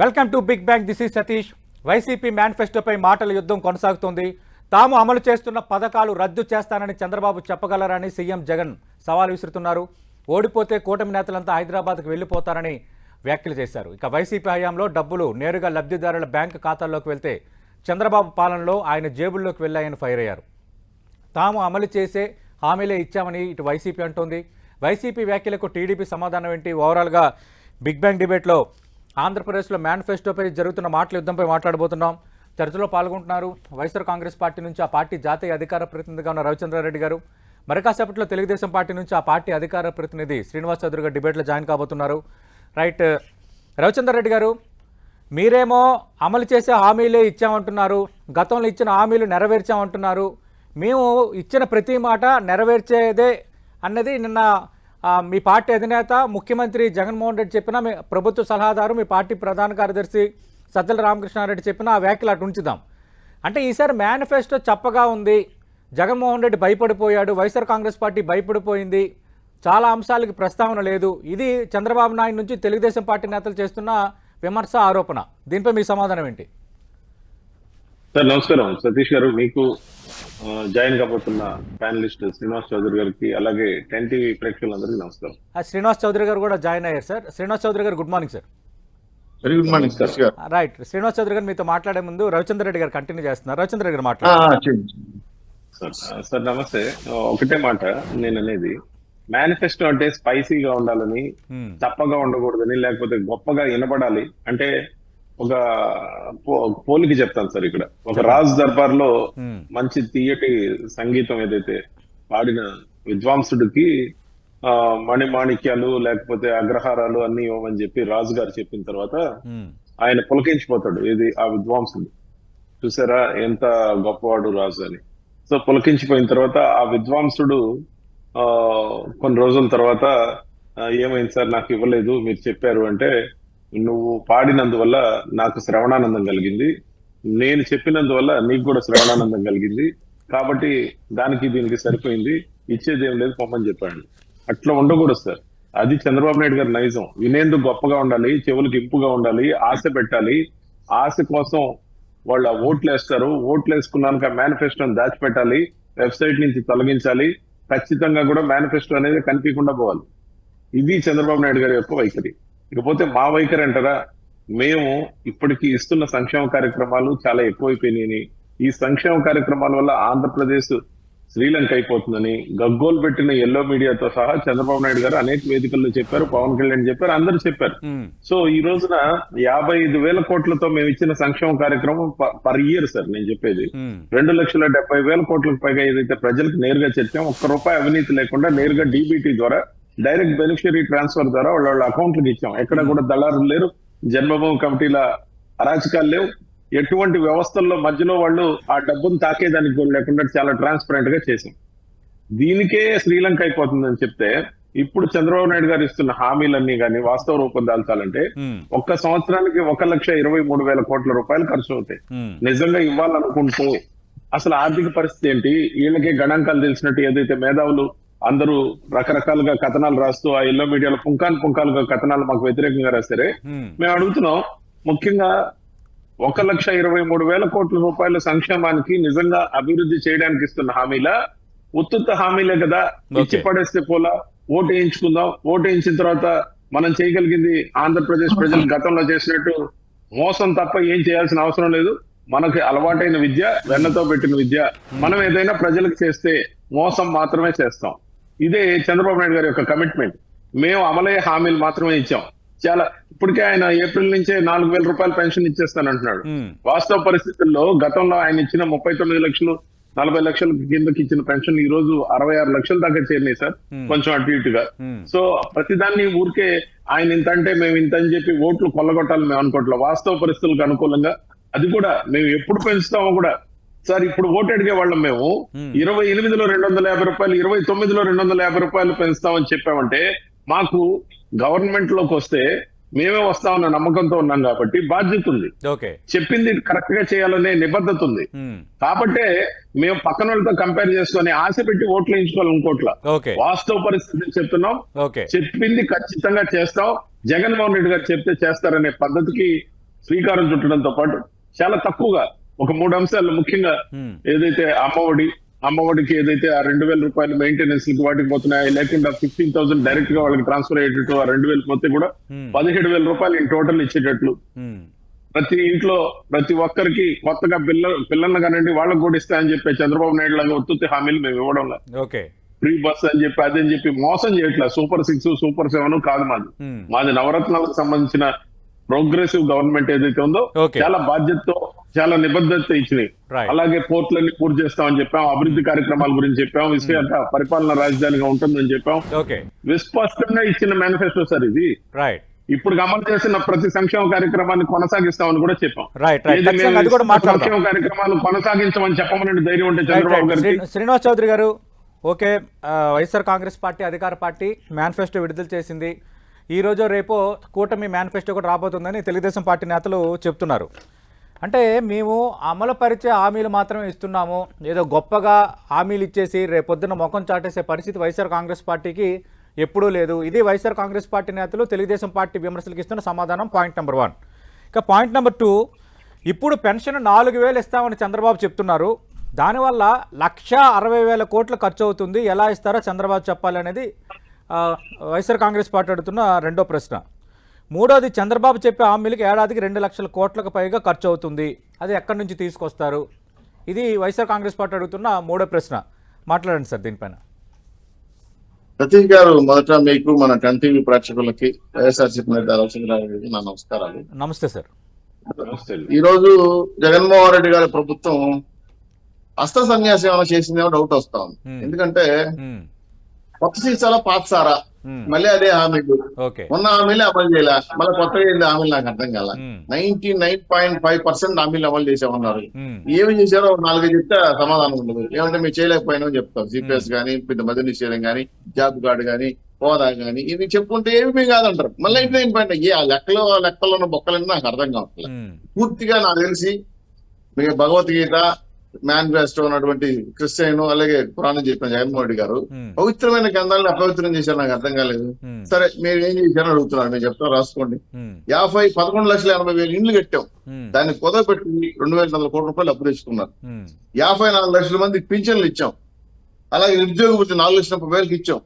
Welcome to big bang this is Satish YCP మేనిఫెస్టోపై మాటల యుద్ధం కొనసాగుతోంది. తాము అమలు చేస్తున్న పథకాలు రద్దు చేస్తానని చంద్రబాబు చెప్పగలరని సీఎం జగన్ సవాల్ విసురుతున్నారు. ఓడిపోతే కూటమి నేతలంతా హైదరాబాద్కు వెళ్ళిపోతారని వ్యాఖ్యలు చేశారు. ఇక వైసీపీ హయాంలో డబ్బులు నేరుగా లబ్ధిదారుల బ్యాంకు ఖాతాల్లోకి వెళ్తే చంద్రబాబు పాలనలో ఆయన జేబుల్లోకి వెళ్ళాయని ఫైర్ అయ్యారు. తాము అమలు చేసే హామీలే ఇచ్చామని ఇటు వైసీపీ అంటోంది. వైసీపీ వ్యాఖ్యలకు టీడీపీ సమాధానం ఏంటి? ఓవరాల్గా బిగ్ బ్యాంగ్ డిబేట్లో ఆంధ్రప్రదేశ్లో మేనిఫెస్టోపై జరుగుతున్న మాటల యుద్ధంపై మాట్లాడబోతున్నాం. చర్చలో పాల్గొంటున్నారు వైఎస్ఆర్ కాంగ్రెస్ పార్టీ నుంచి ఆ పార్టీ జాతీయ అధికార ప్రతినిధిగా ఉన్న రవిచంద్రారెడ్డి గారు. మరి కాసేపట్లో తెలుగుదేశం పార్టీ నుంచి ఆ పార్టీ అధికార ప్రతినిధి శ్రీనివాస్ చౌదరి గారు డిబేట్లో జాయిన్ కాబోతున్నారు. రైట్ రవిచంద్రారెడ్డి గారు మీరేమో అమలు చేసే హామీలే ఇచ్చామంటున్నారు. గతంలో ఇచ్చిన హామీలు నెరవేర్చామంటున్నారు. మేము ఇచ్చిన ప్రతి మాట నెరవేర్చేదే అన్నది నిన్న మీ పార్టీ అధినేత ముఖ్యమంత్రి జగన్మోహన్ రెడ్డి చెప్పిన మీ ప్రభుత్వ సలహాదారు మీ పార్టీ ప్రధాన కార్యదర్శి సజ్జల రామకృష్ణారెడ్డి చెప్పిన ఆ వ్యాఖ్యలు అటు ఉంచుదాం. అంటే ఈసారి మేనిఫెస్టో చప్పగా ఉంది. జగన్మోహన్ రెడ్డి భయపడిపోయాడు వైఎస్ఆర్ కాంగ్రెస్ పార్టీ భయపడిపోయింది. చాలా అంశాలకి ప్రస్తావన లేదు. ఇది చంద్రబాబు నాయుడు నుంచి తెలుగుదేశం పార్టీ నేతలు చేస్తున్న విమర్శ ఆరోపణ. దీనిపై మీ సమాధానం ఏంటి? సార్ నమస్కారం. సతీష్ గారు మీకు జాయిన్ కాబోతున్న ప్యానలిస్ట్ శ్రీనివాస్ చౌదరి గారికి అలాగే టెన్ టీవీ ప్రేక్షకులందరికీ నమస్కారం. శ్రీనివాస్ చౌదరి గారు కూడా జాయిన్ అయ్యారు sir. Srinivas Chowdary garu good morning sir. Very good morning ఆ, రైట్. శ్రీనివాస్ చౌదరి గారు మీతో మాట్లాడే ముందు రవిచంద్ర రెడ్డి గారు కంటిన్యూ చేస్తున్నారు. రవిచంద్ర రెడ్డి గారు మాట్లాడారు సార్ సార్ నమస్తే. ఒకటే మాట నేను అనేది. మేనిఫెస్టో అంటే స్పైసీగా ఉండాలని తప్పగా ఉండకూడదని లేకపోతే గొప్పగా వినబడాలి. అంటే ఒక పోలికి చెప్తాను సార్ ఇక్కడ. ఒక రాజ్ దర్బార్లో. మంచి తీయటి సంగీతం ఏదైతే పాడిన విద్వాంసుడికి ఆ మణి మాణిక్యాలు లేకపోతే అగ్రహారాలు అన్ని ఇవ్వమని చెప్పి రాజు గారు చెప్పిన తర్వాత ఆయన పులకించిపోతాడు. ఇది ఆ విద్వాంసుడు చూసారా? ఎంత గొప్పవాడు రాజు అని. సో పులకించిపోయిన తర్వాత ఆ విద్వాంసుడు ఆ కొన్ని రోజుల తర్వాత ఏమైంది సార్? నాకు ఇవ్వలేదు మీరు చెప్పారు అంటే నువ్వు పాడినందువల్ల నాకు శ్రవణానందం కలిగింది. నేను చెప్పినందువల్ల నీకు కూడా శ్రవణానందం కలిగింది. కాబట్టి దానికి దీనికి సరిపోయింది. ఇచ్చేది ఏం లేదు పొమ్మని చెప్పాడు. అట్లా ఉండకూడదు సార్. అది చంద్రబాబు నాయుడు గారి నైజం. వినేందుకు గొప్పగా ఉండాలి చెవులకు ఇంపుగా ఉండాలి ఆశ పెట్టాలి. ఆశ కోసం వాళ్ళు ఆ ఓట్లు వేస్తారు. ఓట్లు వేసుకున్నాక మేనిఫెస్టోని దాచిపెట్టాలి. వెబ్సైట్ నుంచి తొలగించాలి. ఖచ్చితంగా కూడా మేనిఫెస్టో అనేది కనిపించకుండా పోవాలి. ఇది చంద్రబాబు నాయుడు గారి యొక్క వైఖరి. ఇకపోతే మా వైఖరి అంటారా? మేము ఇప్పటికి ఇస్తున్న సంక్షేమ కార్యక్రమాలు చాలా ఎక్కువైపోయినాయని. ఈ సంక్షేమ కార్యక్రమాల వల్ల ఆంధ్రప్రదేశ్ శ్రీలంక అయిపోతుందని గగ్గోలు పెట్టిన ఎల్లో మీడియాతో సహా చంద్రబాబు నాయుడు గారు అనేక వేదికల్లో చెప్పారు పవన్ కళ్యాణ్ చెప్పారు అందరూ చెప్పారు. సో ఈ రోజున యాభై ఐదు వేల కోట్లతో మేము ఇచ్చిన సంక్షేమ కార్యక్రమం పర్ ఇయర్ సార్ నేను చెప్పేది. రెండు లక్షల డెబ్బై వేల కోట్లకు పైగా ఏదైతే ప్రజలకు నేరుగా చేర్చాం ఒక్క రూపాయి అవినీతి లేకుండా నేరుగా డీబీటీ ద్వారా డైరెక్ట్ బెనిఫిషియరీ ట్రాన్స్ఫర్ ద్వారా వాళ్ళ వాళ్ళ అకౌంట్లకు ఇచ్చాం. ఎక్కడ కూడా దళారులు లేరు జన్మభూమి కమిటీల అరాచకాలు లేవు. ఎటువంటి వ్యవస్థల్లో మధ్యలో వాళ్ళు ఆ డబ్బును తాకేదానికి కూడా లేకుండా చాలా ట్రాన్స్పరెంట్గా చేశాం. దీనికే శ్రీలంక అయిపోతుందని చెప్తే ఇప్పుడు చంద్రబాబు నాయుడు గారు ఇస్తున్న హామీలన్నీ కానీ వాస్తవ రూపం దాల్చాలంటే ఒక్క సంవత్సరానికి ఒక లక్ష ఇరవై మూడు వేల కోట్ల రూపాయలు ఖర్చు అవుతాయి. నిజంగా ఇవ్వాలనుకుంటూ అసలు ఆర్థిక పరిస్థితి ఏంటి? వీళ్ళకే గణాంకాలు తెలిసినట్టు ఏదైతే మేధావులు అందరూ రకరకాలుగా కథనాలు రాస్తూ ఆ ఎల్లో మీడియాలో పుంకాన్ పుంకాలుగా కథనాలు మాకు వ్యతిరేకంగా రాస్తారే మేము అడుగుతున్నాం ముఖ్యంగా ఒక లక్ష ఇరవై మూడు వేల కోట్ల రూపాయల సంక్షేమానికి నిజంగా అభివృద్ధి చేయడానికి ఇస్తున్న హామీలా? ఉత్తుత్త హామీలే కదా ఇచ్చి. పడేస్తే పోలా? ఓటు వేయించుకుందాం. ఓటు వేయించిన తర్వాత మనం చేయగలిగింది ఆంధ్రప్రదేశ్ ప్రజలు గతంలో చేసినట్టు మోసం తప్ప ఏం చేయాల్సిన అవసరం లేదు. మనకి అలవాటైన విద్య వెన్నతో పెట్టిన విద్య. మనం ఏదైనా ప్రజలకు చేస్తే మోసం మాత్రమే చేస్తాం. ఇదే చంద్రబాబు నాయుడు గారి యొక్క కమిట్మెంట్ మేము అమలయ్యే హామీలు మాత్రమే ఇచ్చాం. చాలా ఇప్పటికే ఆయన ఏప్రిల్ నుంచే నాలుగు వేల రూపాయల పెన్షన్ ఇచ్చేస్తానంటున్నాడు. వాస్తవ పరిస్థితుల్లో గతంలో ఆయన ఇచ్చిన ముప్పై తొమ్మిది లక్షలు నలభై లక్షల కిందకి ఇచ్చిన పెన్షన్ ఈ రోజు అరవై ఆరు లక్షల దాకా చేరినాయి సార్. కొంచెం అటు ఇటుగా. సో ప్రతిదాన్ని ఊరికే ఆయన ఇంత అంటే మేము ఇంత అని చెప్పి ఓట్లు కొల్లగొట్టాలి మేము అనుకోవట్లే వాస్తవ పరిస్థితులకు అనుకూలంగా అది కూడా మేము ఎప్పుడు పెంచుతామో కూడా సార్ ఇప్పుడు ఓటు అడిగే వాళ్ళం మేము. ఇరవై ఎనిమిదిలో రెండు వందల యాభై రూపాయలు ఇరవై తొమ్మిదిలో రెండు వందల యాభై రూపాయలు పెంచుతామని చెప్పామంటే మాకు గవర్నమెంట్లోకి వస్తే మేమే వస్తామన్న నమ్మకంతో ఉన్నాం కాబట్టి బాధ్యత ఉంది. చెప్పింది కరెక్ట్గా చేయాలనే నిబద్ధత ఉంది. కాబట్టే మేము పక్కన వాళ్ళతో కంపేర్ చేసుకొని ఆశ పెట్టి ఓట్లు వేయించుకోవాలి ఇంకోట్ల. వాస్తవ పరిస్థితి చెప్తున్నాం. చెప్పింది ఖచ్చితంగా చేస్తాం. జగన్మోహన్ రెడ్డి గారు చెప్తే చేస్తారనే పద్ధతికి శ్రీకారం చుట్టడంతో పాటు చాలా తక్కువగా ఒక మూడు అంశాలు ముఖ్యంగా ఏదైతే అమ్మఒడి అమ్మఒడికి ఏదైతే ఆ రెండు వేల రూపాయలు మెయింటెనెన్స్ వాటికి పోతున్నాయి లేకుండా ఫిఫ్టీన్ థౌసండ్ డైరెక్ట్గా వాళ్ళకి ట్రాన్స్ఫర్ అయ్యేటట్టు ఆ రెండు వేలు పోతే కూడా పదిహేడు వేల రూపాయలు ఇన్ టోటల్ ఇచ్చేటట్లు. ప్రతి ఇంట్లో ప్రతి ఒక్కరికి కొత్తగా పిల్ల పిల్లల్ని కానివ్వండి వాళ్ళకి కూడా ఇస్తా అని చెప్పి చంద్రబాబు నాయుడు లాగా ఒత్తుతి హామీలు మేము ఇవ్వడం ఓకే. ఫ్రీ బస్ అని చెప్పి అదని చెప్పి మోసం చేయట్లా. సూపర్ సిక్స్ సూపర్ సెవెన్ కాదు మాది. మాది నవరత్నాలకు సంబంధించిన ప్రోగ్రెసివ్ గవర్నమెంట్ ఏదైతే ఉందో. చాలా బాధ్యతతో చాలా నిబద్ధత ఇచ్చినాయి. అలాగే పోర్ట్లన్నీ పూర్తి చేస్తామని చెప్పాం. అభివృద్ధి కార్యక్రమాల గురించి చెప్పాం. విశాఖ పరిపాలన రాజధానిగా ఉంటుందని చెప్పాం. ఓకే విస్పష్టంగా ఇచ్చిన మేనిఫెస్టో సార్ ఇది. ఇప్పుడు అమలు చేసిన ప్రతి సంక్షేమ కార్యక్రమాన్ని కొనసాగిస్తామని కూడా చెప్పాం. సంక్షేమ కార్యక్రమాలు కొనసాగించమని చెప్పమని ధైర్యం ఉంటే Chandrababu Shri- Srinivas Chowdary garu okay YSR Congress party అధికార పార్టీ మేనిఫెస్టో విడుదల చేసింది. ఈ రోజు రేపో కూటమి మేనిఫెస్టో కూడా రాబోతుందని తెలుగుదేశం పార్టీ నేతలు చెప్తున్నారు. అంటే మేము అమలుపరిచే హామీలు మాత్రమే ఇస్తున్నాము. ఏదో గొప్పగా హామీలు ఇచ్చేసి రేపొద్దున ముఖం చాటేసే పరిస్థితి వైఎస్ఆర్ కాంగ్రెస్ పార్టీకి ఎప్పుడూ లేదు. ఇది వైఎస్ఆర్ కాంగ్రెస్ పార్టీ నేతలు తెలుగుదేశం పార్టీ విమర్శలకు ఇస్తున్న సమాధానం పాయింట్ నెంబర్ వన్. ఇక పాయింట్ నెంబర్ టూ ఇప్పుడు పెన్షన్ నాలుగు వేలు ఇస్తామని చంద్రబాబు చెప్తున్నారు. దానివల్ల లక్ష అరవై వేల కోట్లు ఖర్చు అవుతుంది ఎలా ఇస్తారో చంద్రబాబు చెప్పాలి అనేది వైఎస్ఆర్ కాంగ్రెస్ పార్టీ అడుగుతున్న రెండో ప్రశ్న. మూడోది చంద్రబాబు చెప్పే హామీలకు ఏడాదికి రెండు లక్షల కోట్లకు పైగా ఖర్చు అవుతుంది అది ఎక్కడి నుంచి తీసుకొస్తారు? ఇది వైఎస్ఆర్ కాంగ్రెస్ పార్టీ అడుగుతున్న మూడో ప్రశ్న. మాట్లాడండి సార్ దీనిపైన. ప్రతీక్ గారు మొదట మీకు మన టెన్ టీవీ ప్రేక్షకులకి వైఎస్ఆర్సీపీ నేత రవిచంద్రరావు గారికి నా నమస్కారాలు. నమస్తే సార్. ఈ రోజు జగన్మోహన్ రెడ్డి గారి ప్రభుత్వం అస్త్ర సన్యాసం ఏమైనా చేసిందేమో డౌట్ వస్తా ఉంది. ఎందుకంటే కొత్త సీసాల పాత సారా మళ్ళీ అదే హామీలు ఉన్న హామీలే అమలు చేయాల. మళ్ళీ కొత్తగా ఏంది హామీలు నాకు అర్థం కాల. ఉమ్, ninety nine point five percent హామీలు అమలు చేసామన్నారు ఉమ్, ఏమి చేశారో ఒక నాలుగైదు చెప్తే సమాధానం ఉండదు. ఏమంటే మీరు చేయలేకపోయినా చెప్తాం సిపిఎస్ కానీ పెద్ద మధ్య నిషేధం కానీ జాబ్ కార్డు కానీ హోదా కానీ ఇవి చెప్పుకుంటే ఏమి కాదంటారు. మళ్ళీ నైన్ పాయింట్ ఏ ఆ లెక్కలో ఆ లెక్కలో ఉన్న బొక్కలన్నీ నాకు అర్థం కావట్లేదు పూర్తిగా నాకు తెలిసి మీకు భగవద్గీత మేనిఫెస్టో ఉన్నటువంటి క్రిస్టియన్ అలాగే పురాణం చెప్పిన జగన్మోహన్ రెడ్డి గారు. పవిత్రమైన గ్రంథాలను అపవిత్రం చేశారు నాకు అర్థం కాలేదు. సరే మీరు ఏం చేశారని అడుగుతున్నారు మీరు చెప్తాను రాసుకోండి. యాభై పదకొండు లక్షల ఎనభై వేలు ఇండ్లు కట్టాం. దాన్ని కుదపెట్టి రెండు వేల వందల కోట్ల రూపాయలు అప్పు తెచ్చుకున్నారు. యాభై నాలుగు లక్షల మందికి పింఛన్లు ఇచ్చాం. అలాగే నిరుద్యోగ వృత్తి నాలుగు లక్షల ముప్పై వేలకి ఇచ్చాం.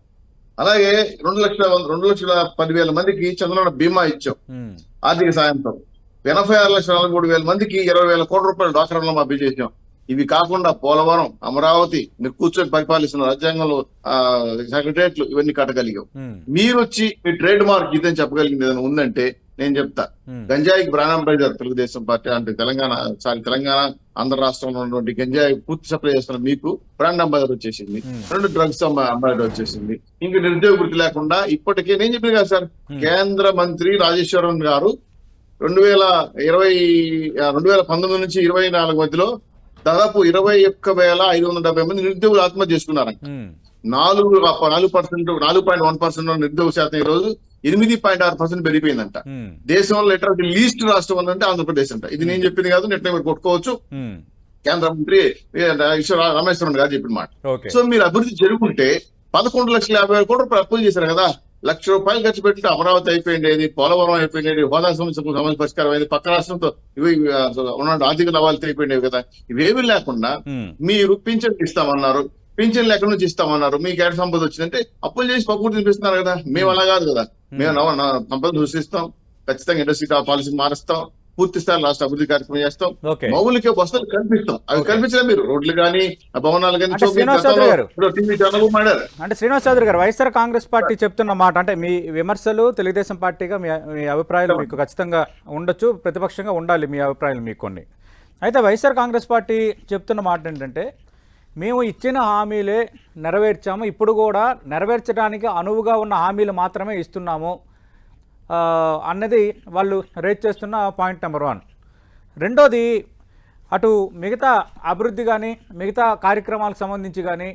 అలాగే రెండు లక్షల రెండు లక్షల పదివేల మందికి చంద్రబాబు బీమా ఇచ్చాం. ఆర్థిక సాయంతో. ఎనభై ఆరు లక్షల నలభై మూడు వేల మందికి ఇరవై వేల కోట్ల రూపాయలు డాక్టర్లు మాఫీ చేసాం ఇవి కాకుండా పోలవరం అమరావతి మీరు కూర్చొని పరిపాలిస్తున్న రాజ్యాంగంలో ఆ సెక్రటరియట్లు ఇవన్నీ కట్టగలిగాం ఉమ్, మీరు వచ్చి మీ ట్రేడ్ మార్క్ ఇదని చెప్పగలిగింది ఏదైనా ఉందంటే నేను చెప్తా. గంజాయికి ప్రాణం పెట్టారు తెలుగుదేశం పార్టీ అంటే తెలంగాణ సారీ తెలంగాణ ఆంధ్ర రాష్ట్రంలో ఉన్నటువంటి గంజాయి పూర్తి సప్లై చేస్తున్న మీకు బ్రాండ్ అంబాసిడర్ వచ్చేసింది. రెండు డ్రగ్స్ అంబాసిడర్ వచ్చేసింది. ఇంకా నిరుద్యోగ వృత్తి లేకుండా ఇప్పటికే నేను చెప్పింది కదా సార్. కేంద్ర మంత్రి రాజేశ్వరన్ గారు రెండు వేల ఇరవై రెండు వేల పంతొమ్మిది నుంచి ఇరవై నాలుగు మధ్యలో దాదాపు ఇరవై ఒక్క వేల ఐదు వందల డెబ్బై మంది నిరుద్యోగులు ఆత్మహత్య చేసుకున్నారు ఉమ్, నాలుగు నాలుగు పర్సెంట్ నాలుగు పాయింట్ వన్ పర్సెంట్ నిరుద్యోగ శాతం ఈ రోజు ఎనిమిది పాయింట్ ఆరు పర్సెంట్ పెరిగిపోయిందంట. ఉమ్, దేశంలో లిటరల్ లీస్ట్ రాష్ట్రం ఉందంటే ఆంధ్రప్రదేశ్ అంట. ఇది నేను చెప్పింది కాదు నెట్ మీరు కొట్టుకోవచ్చు. కేంద్ర మంత్రి రామేశ్వరన్ గారు చెప్పిన మాట. సో మీరు అభివృద్ధి జరుగుంటే పదకొండు లక్షల యాభై వేల కోట్ల అప్పులు చేశారు కదా. లక్ష రూపాయలు ఖర్చు పెట్టి అమరావతి అయిపోయింది పోలవరం అయిపోయింది హోదా సమస్యకు సమస్య పరిష్కారం అయింది. పక్క రాష్ట్రంతో ఇవి ఉన్న ఆర్థిక లవాలతో అయిపోయినాయి కదా. ఇవేమీ లేకుండా మీరు పింఛన్ ఇస్తామన్నారు. పింఛన్లు ఎక్కడి నుంచి ఇస్తామన్నారు? మీకు ఎక్కడ సంపద వచ్చిందంటే అప్పులు చేసి పక్కకు తినిపిస్తున్నారు కదా. మేము అలా కాదు కదా. మేము సంపద సృష్టిస్తాం ఖచ్చితంగా ఇండస్ట్రీ పాలసీ మారుస్తాం. పూర్తి స్థాయి రాష్ట్ర అభివృద్ధి కార్యక్రమం చేస్తాం. మౌలిక వసతులు కల్పిస్తాం. అవి కల్పించలేదు మీరు. రోడ్లు కానీ భవనాలు కానీ అంటే శ్రీనివాస్ చౌదరి గారు. వైఎస్ఆర్ కాంగ్రెస్ పార్టీ చెప్తున్న మాట అంటే మీ విమర్శలు తెలుగుదేశం పార్టీగా మీ అభిప్రాయాలు మీకు ఖచ్చితంగా ఉండొచ్చు ప్రతిపక్షంగా ఉండాలి మీ అభిప్రాయాలు మీకు కొన్ని. అయితే వైఎస్ఆర్ కాంగ్రెస్ పార్టీ చెప్తున్న మాట ఏంటంటే మేము ఇచ్చిన హామీలే నెరవేర్చాము ఇప్పుడు కూడా నెరవేర్చడానికి అనువుగా ఉన్న హామీలు మాత్రమే ఇస్తున్నాము. అన్నది వాళ్ళు రేట్ చేస్తున్న పాయింట్ నెంబర్ వన్. రెండోది అటు మిగతా అభివృద్ధి కానీ మిగతా కార్యక్రమాలకు సంబంధించి కానీ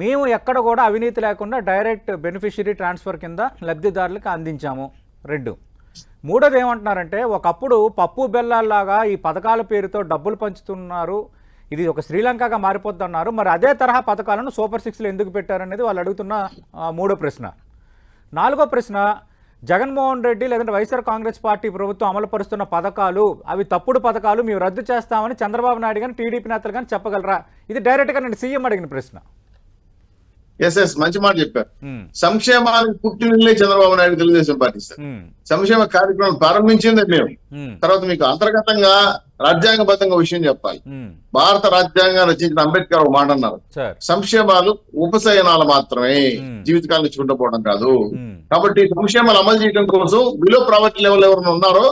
మేము ఎక్కడ కూడా అవినీతి లేకుండా డైరెక్ట్ బెనిఫిషరీ ట్రాన్స్ఫర్ కింద లబ్ధిదారులకు అందించాము. రెండు. మూడోది ఏమంటున్నారంటే ఒకప్పుడు పప్పు బెల్లాల్లాగా ఈ పథకాల పేరుతో డబ్బులు పంచుతున్నారు. ఇది ఒక శ్రీలంకగా మారిపోద్ది అన్నారు మరి అదే తరహా పథకాలను సూపర్ సిక్స్లో ఎందుకు పెట్టారనేది వాళ్ళు అడుగుతున్న మూడో ప్రశ్న. నాలుగో ప్రశ్న జగన్మోహన్ రెడ్డి లేదంటే వైఎస్ఆర్ కాంగ్రెస్ పార్టీ ప్రభుత్వం అమలు పరుస్తున్న పథకాలు అవి తప్పుడు పథకాలు మేము రద్దు చేస్తామని చంద్రబాబు నాయుడు కానీ టీడీపీ నేతలు కానీ చెప్పగలరా? ఇది డైరెక్ట్గా నేను సీఎం అడిగిన ప్రశ్న. ఎస్ ఎస్ మంచి మాట చెప్పారు. సంక్షేమానికి పుట్టినలే చంద్రబాబు నాయుడు తెలుగుదేశం పార్టీ సార్. సంక్షేమ కార్యక్రమం ప్రారంభించింది మేము. తర్వాత మీకు అంతర్గతంగా రాజ్యాంగబద్ధంగా విషయం చెప్పాలి. భారత రాజ్యాంగం రచించిన అంబేద్కర్ ఒక మాట అన్నారు. సంక్షేమాలు ఉపశయనాలు మాత్రమే. జీవితకాలం ఇచ్చుకుంటూ పోవడం కాదు. కాబట్టి సంక్షేమాలు అమలు చేయడం కోసం బిలో ప్రావర్టీ లెవెల్ ఎవరైనా ఉన్నారో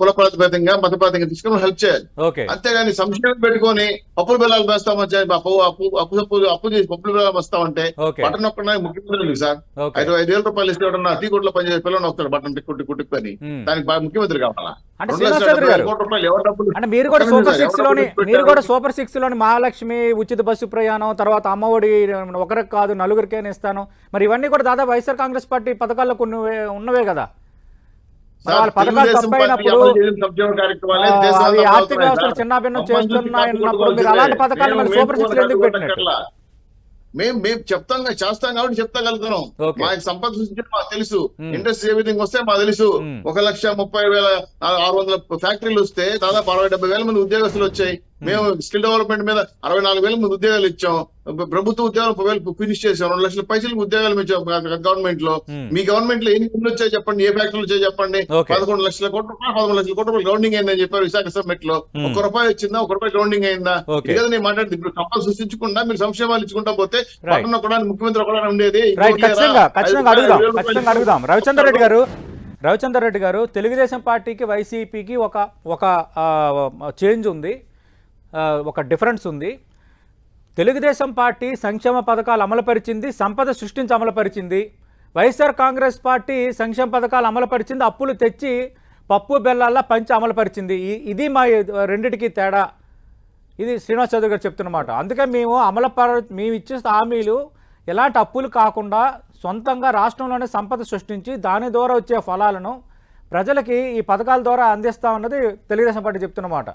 కుల ప్రాతిపదికంగా మత ప్రాతిపదికంగా తీసుకుని హెల్ప్ చేయాలి. అంతేగాని సంక్షేమం పెట్టుకొని అప్పుల బిల్లాలు వేస్తామని అప్పు అప్పు అప్పు అప్పు అప్పు చేసి పప్పుల బిల్లాలు వస్తామంటే బటన్ నొక్కడానికి ముఖ్యమంత్రి సార్. ఐదు ఐదు వేల రూపాయలు ఇస్తే టీ కొట్లో పనిచేసే పిల్లలు వస్తాడు బటన్ టిక్ కుట్టి కుట్టుకొని. దానికి ముఖ్యమంత్రి కావాలా? అంటే మీరు కూడా సూపర్ సిక్స్లోని మీరు? కూడా సూపర్ సిక్స్లోని మహాలక్ష్మి ఉచిత బస్సు ప్రయాణం తర్వాత అమ్మఒడి ఒకరికి కాదు నలుగురికైనా ఇస్తాను. మరి ఇవన్నీ కూడా దాదాపు వైఎస్ఆర్ కాంగ్రెస్ పార్టీ పథకాల్లో కొన్ని ఉన్నవే కదా? ఆర్థిక వ్యవస్థలు. చిన్నాభిన్నం అమ్మని చూసి చేస్తున్నాయి కాపు అన్నప్పుడు మీరు కొట్టుకోవాల్సిందే. అలాంటి పథకాలు మరి మేము సూపర్ సిక్స్ మేము ఎందుకు పెట్టినట్టు. మేము మేము చెప్తాం చేస్తాం కాబట్టి చెప్తాగలుగుతున్నాం. మాకు సంపద సృష్టించడం మాకు తెలుసు. ఇండస్ట్రీ ఏ విధంగా వస్తే మాకు తెలుసు. ఒక లక్ష ముప్పై వేల ఆరు వందల ఫ్యాక్టరీలు వస్తే దాదాపు అరవై డెబ్బై వేల మంది ఉద్యోగస్తులు వచ్చాయి మేము స్కిల్ డెవలప్మెంట్ మీద అరవై నాలుగు వేల మంది ఉద్యోగాలు ఇచ్చాం. ప్ర- ప్రభుత్వ ఉద్యోగాలు ముప్పై వేలు ఫినిష్ చేసాం రెండు లక్షల పైసలకు ఉద్యోగాలు ఇచ్చాం గవర్నమెంట్లో మ్మ్. మీ గవర్నమెంట్లో ఎన్ని పనులు వచ్చాయి చెప్పండి. ఏ ఫ్యాక్టరీలు వచ్చాయి చెప్పండి. పదకొండు లక్షల కోట్ల రూపాయలు పదకొండు లక్షల కోట్ల రూపాయలు గ్రౌండింగ్ అయిందని చెప్పారు విశాఖ సమ్మిట్లో మ్మ్. ఒక రూపాయి వచ్చిందా? ఒక రూపాయి గ్రౌండింగ్ అయిందా. ఇది నేను మాట్లాడుతుంది ఇప్పుడు సంపద సృష్టించకుండా మీరు సంక్షేమాలు ఇచ్చుకుంటా పోతే. పట్టణ కూడా ముఖ్యమంత్రి ఒకలా ఉండేది. అడుగుదాం. రవిచంద్ర రెడ్డి గారు రవిచంద్ర రెడ్డి గారు తెలుగుదేశం పార్టీకి వైసీపీకి ఒక ఒక చేంజ్ ఉంది. ఒక డిఫరెన్స్ ఉంది. తెలుగుదేశం పార్టీ సంక్షేమ పథకాలు అమలుపరిచింది సంపద సృష్టించి అమలుపరిచింది. వైఎస్ఆర్ కాంగ్రెస్ పార్టీ సంక్షేమ పథకాలు అమలుపరిచింది అప్పులు తెచ్చి పప్పు బెల్లాల్లా పంచి అమలుపరిచింది. ఇది మా రెండిటికి తేడా. ఇది శ్రీనివాస్ చౌదరి గారు చెప్తున్నమాట. అందుకే మేము అమలుపర మేము ఇచ్చే హామీలు ఎలాంటి అప్పులు కాకుండా సొంతంగా రాష్ట్రంలోనే సంపద సృష్టించి దాని ద్వారా వచ్చే ఫలాలను ప్రజలకి ఈ పథకాల ద్వారా అందిస్తామన్నది తెలుగుదేశం పార్టీ చెప్తున్నమాట.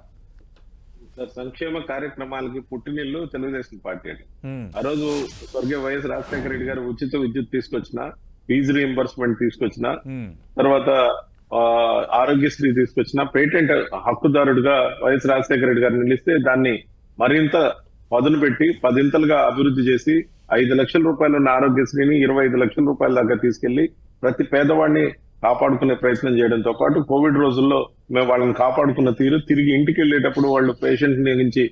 సంక్షేమ కార్యక్రమాలకి పుట్టినిల్లు తెలుగుదేశం పార్టీ అండి. ఆ రోజు స్వర్గీయ వైఎస్ రాజశేఖర రెడ్డి గారు ఉచిత విద్యుత్ తీసుకొచ్చిన ఫీజు రీఎంబర్స్మెంట్ తీసుకొచ్చిన తర్వాత ఆ, ఆరోగ్యశ్రీ తీసుకొచ్చిన పేటెంట్ హక్కుదారుడిగా వైఎస్ రాజశేఖర రెడ్డి గారు నిలిస్తే దాన్ని మరింత పదును పెట్టి పదింతలుగా అభివృద్ధి చేసి ఐదు లక్షల రూపాయలు ఉన్న ఆరోగ్యశ్రీని ఇరవై ఐదు లక్షల రూపాయల దాకా తీసుకెళ్ళి ప్రతి పేదవాడిని కాపాడుకునే ప్రయత్నం చేయడంతో పాటు కోవిడ్ రోజుల్లో మేము వాళ్ళని కాపాడుకున్న తీరు తిరిగి ఇంటికి వెళ్ళేటప్పుడు వాళ్ళు పేషెంట్ నుంచి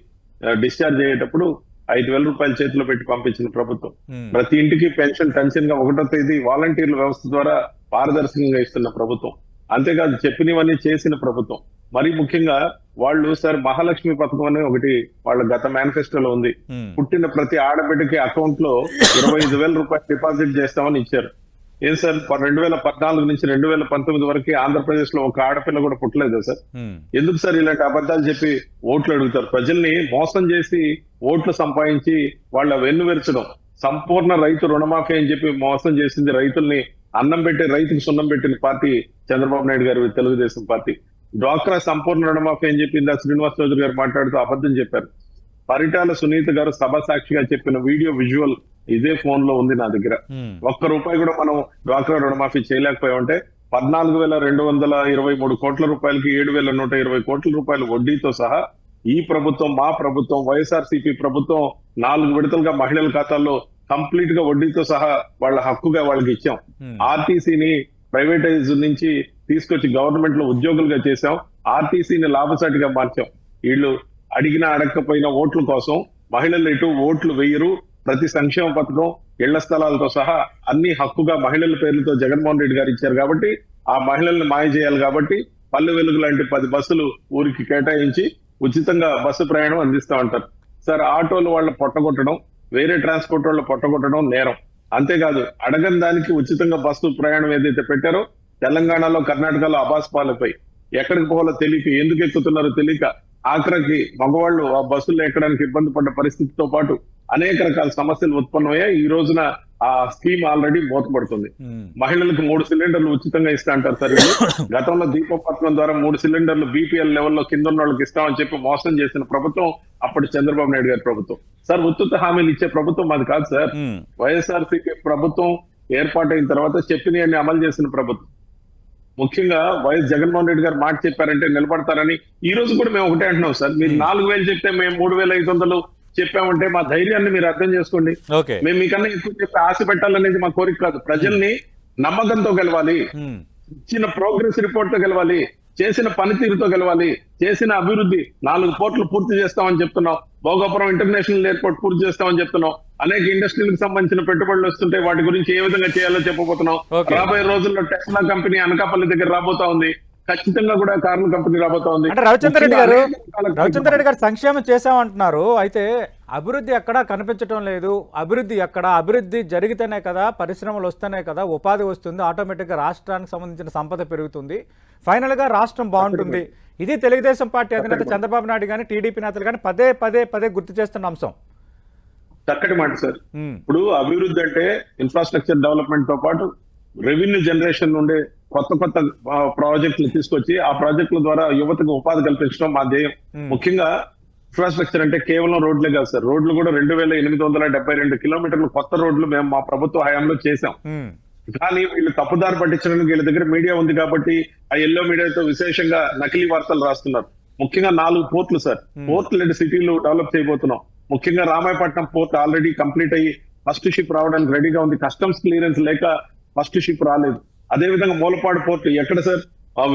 డిశ్చార్జ్ అయ్యేటప్పుడు ఐదు వేల రూపాయల చేతిలో పెట్టి పంపించిన ప్రభుత్వం. ప్రతి ఇంటికి పెన్షన్ టెన్షన్గా ఒకటో తేదీ వాలంటీర్ల వ్యవస్థ ద్వారా పారదర్శకంగా ఇస్తున్న ప్రభుత్వం. అంతేకాదు చెప్పినవన్నీ చేసిన ప్రభుత్వం. మరి ముఖ్యంగా వాళ్ళు సార్ మహాలక్ష్మి పథకం అనే ఒకటి వాళ్ళ గత మేనిఫెస్టోలో ఉంది. పుట్టిన ప్రతి ఆడబిడ్డకి అకౌంట్లో ఇరవై ఐదు వేల రూపాయలు డిపాజిట్ చేస్తామని ఇచ్చారు. ఏం సార్ రెండు వేల పద్నాలుగు నుంచి రెండు వేల పంతొమ్మిది వరకు ఆంధ్రప్రదేశ్లో ఒక ఆడపిల్ల కూడా పుట్టలేదా సార్? ఎందుకు సార్ ఇలాంటి అబద్ధాలు చెప్పి ఓట్లు అడుగుతారు? ప్రజల్ని మోసం చేసి ఓట్లు సంపాదించి వాళ్ళ వెన్నువెరచడం సంపూర్ణ రైతు రుణమాఫీ అని చెప్పి మోసం చేసింది రైతుల్ని అన్నం పెట్టి రైతుకి సున్నం పెట్టిన పార్టీ చంద్రబాబు నాయుడు గారు తెలుగుదేశం పార్టీ. డ్వాక్రా సంపూర్ణ రుణమాఫీ అని చెప్పి ఇందా శ్రీనివాస్ చౌదరి గారు మాట్లాడుతూ అబద్ధం చెప్పారు. పరిటాల సునీత గారు సభ సాక్షిగా చెప్పిన వీడియో విజువల్ ఇదే ఫోన్లో ఉంది నా దగ్గర. ఒక్క రూపాయి కూడా మనం డ్వాక్రా రుణమాఫీ చేయలేకపోయామంటే పద్నాలుగు వేల రెండు వందల ఇరవై మూడు కోట్ల రూపాయలకి ఏడు వేల నూట ఇరవై కోట్ల రూపాయలు వడ్డీతో సహా ఈ ప్రభుత్వం మా ప్రభుత్వం వైఎస్ఆర్సీపీ ప్రభుత్వం నాలుగు విడతలుగా మహిళల ఖాతాల్లో కంప్లీట్గా వడ్డీతో సహా వాళ్ళ హక్కుగా వాళ్ళకి ఇచ్చాం. ఆర్టీసీని ప్రైవేటైజ్ నుంచి తీసుకొచ్చి గవర్నమెంట్లో ఉద్యోగులుగా చేశాం. ఆర్టీసీని లాభసాటిగా మార్చాం. వీళ్ళు అడిగినా అడగకపోయినా ఓట్ల కోసం మహిళలు ఇటు ఓట్లు వేయరు. ప్రతి సంక్షేమ పథకం ఇళ్ళ స్థలాలతో సహా అన్ని హక్కుగా మహిళల పేర్లతో జగన్మోహన్ రెడ్డి గారు ఇచ్చారు కాబట్టి ఆ మహిళల్ని మాయ చేయాలి కాబట్టి పల్లె వెలుగు లాంటి పది బస్సులు ఊరికి కేటాయించి ఉచితంగా బస్సు ప్రయాణం అందిస్తూ ఉంటారు. సార్ ఆటోలు వాళ్ళ పొట్టగొట్టడం వేరే ట్రాన్స్పోర్ట్ వాళ్ళు పొట్టగొట్టడం నేరం. అంతేకాదు అడగని దానికి ఉచితంగా బస్సు ప్రయాణం ఏదైతే పెట్టారో తెలంగాణలో కర్ణాటకలో అబాస్ పాలపై ఎక్కడికి పోవాలో తెలియక ఎందుకు ఎక్కుతున్నారో తెలియక ఆఖరికి మగవాళ్ళు ఆ బస్సుల్లో ఎక్కడానికి ఇబ్బంది పడ్డ పరిస్థితితో పాటు అనేక రకాల సమస్యలు ఉత్పన్నమయ్యాయి. ఈ రోజున ఆ స్కీమ్ ఆల్రెడీ మూతపడుతుంది. మహిళలకు మూడు సిలిండర్లు ఉచితంగా ఇస్తా అంటారు సార్. గతంలో దీపం పథకం ద్వారా మూడు సిలిండర్లు బీపీఎల్ లెవెల్లో కింద ఉన్న వాళ్ళకి ఇస్తామని చెప్పి మోసం చేసిన ప్రభుత్వం అప్పటి చంద్రబాబు నాయుడు గారి ప్రభుత్వం. సార్ ఉత్తుత హామీలు ఇచ్చే ప్రభుత్వం మాది కాదు సార్. వైఎస్ఆర్సీపీ ప్రభుత్వం ఏర్పాటైన తర్వాత చెప్పినవన్నీ అమలు చేసిన ప్రభుత్వం. ముఖ్యంగా వైఎస్ జగన్మోహన్ రెడ్డి గారు మాట చెప్పారంటే నిలబడతారని ఈ రోజు కూడా మేము ఒకటే అంటున్నాం సార్. మీరు నాలుగు వేలు చెప్తే మేము మూడు వేల ఐదు వందలు చెప్పామంటే మా ధైర్యాన్ని మీరు అర్థం చేసుకోండి. మేము మీకన్నా ఎక్కువ చెప్పి ఆశ పెట్టాలనేది మా కోరిక కాదు. ప్రజల్ని నమ్మకంతో గెలవాలి. ఇచ్చిన ప్రోగ్రెస్ రిపోర్ట్తో గెలవాలి. చేసిన పనితీరుతో గెలవాలి చేసిన అభివృద్ధి నాలుగు పోర్ట్లు పూర్తి చేస్తామని చెప్తున్నాం భోగాపురం ఇంటర్నేషనల్ ఎయిర్పోర్ట్ పూర్తి చేస్తామని చెప్తున్నాం అనేక ఇండస్ట్రీలకు సంబంధించిన పెట్టుబడులు వస్తుంటే వాటి గురించి ఏ విధంగా చేయాలో చెప్పబోతున్నాం. రాబోయే రోజుల్లో టెస్లా కంపెనీ అనకాపల్లి దగ్గర రాబోతా ఉంది. ఖచ్చితంగా కూడా కార్ల కంపెనీ రాబోతా ఉంది. అంటే రవిచంద్ర రెడ్డి గారు రవిచంద్ర రెడ్డి గారు సంక్షేమం చేశామంటున్నారు. అయితే అభివృద్ధి ఎక్కడా కనిపించడం లేదు. అభివృద్ధి ఎక్కడ? అభివృద్ధి జరిగితేనే కదా పరిశ్రమలు వస్తేనే కదా ఉపాధి వస్తుంది ఆటోమేటిక్గా రాష్ట్రానికి సంబంధించిన సంపద పెరుగుతుంది. ఫైనల్గా రాష్ట్రం బాగుంటుంది. ఇది తెలుగుదేశం పార్టీ అధినేత చంద్రబాబు నాయుడు కానీ టీడీపీ నేతలు కానీ పదే పదే పదే గుర్తు చేస్తున్న అంశం. చక్కటి మాట సార్. ఇప్పుడు అభివృద్ధి అంటే ఇన్ఫ్రాస్ట్రక్చర్ డెవలప్మెంట్తో పాటు రెవెన్యూ జనరేషన్ నుండి కొత్త కొత్త ప్రాజెక్టులు తీసుకొచ్చి ఆ ప్రాజెక్టుల ద్వారా యువతకు ఉపాధి కల్పించడం మా ధ్యేయం. ముఖ్యంగా ఇన్ఫ్రాస్ట్రక్చర్ అంటే కేవలం రోడ్లే కాదు సార్. రోడ్లు కూడా రెండు వేల ఎనిమిది వందల డెబ్బై రెండు కిలోమీటర్లు కొత్త రోడ్లు మేము మా ప్రభుత్వ హయాంలో చేశాం. కానీ వీళ్ళు తప్పుదారి పట్టించడానికి వీళ్ళ దగ్గర మీడియా ఉంది కాబట్టి ఆ ఎల్లో మీడియాతో విశేషంగా నకిలీ వార్తలు రాస్తున్నారు. ముఖ్యంగా నాలుగు పోర్ట్లు సార్. పోర్ట్ లెడ్ సిటీలు డెవలప్ చేయబోతున్నాం. ముఖ్యంగా రామాయపట్నం పోర్ట్ ఆల్రెడీ కంప్లీట్ అయ్యి ఫస్ట్ షిప్ రావడానికి రెడీగా ఉంది. కస్టమ్స్ క్లియరెన్స్ లేక ఫస్ట్ షిప్ రాలేదు. అదే విధంగా మూలపాడు పోర్ట్ ఎక్కడ సార్?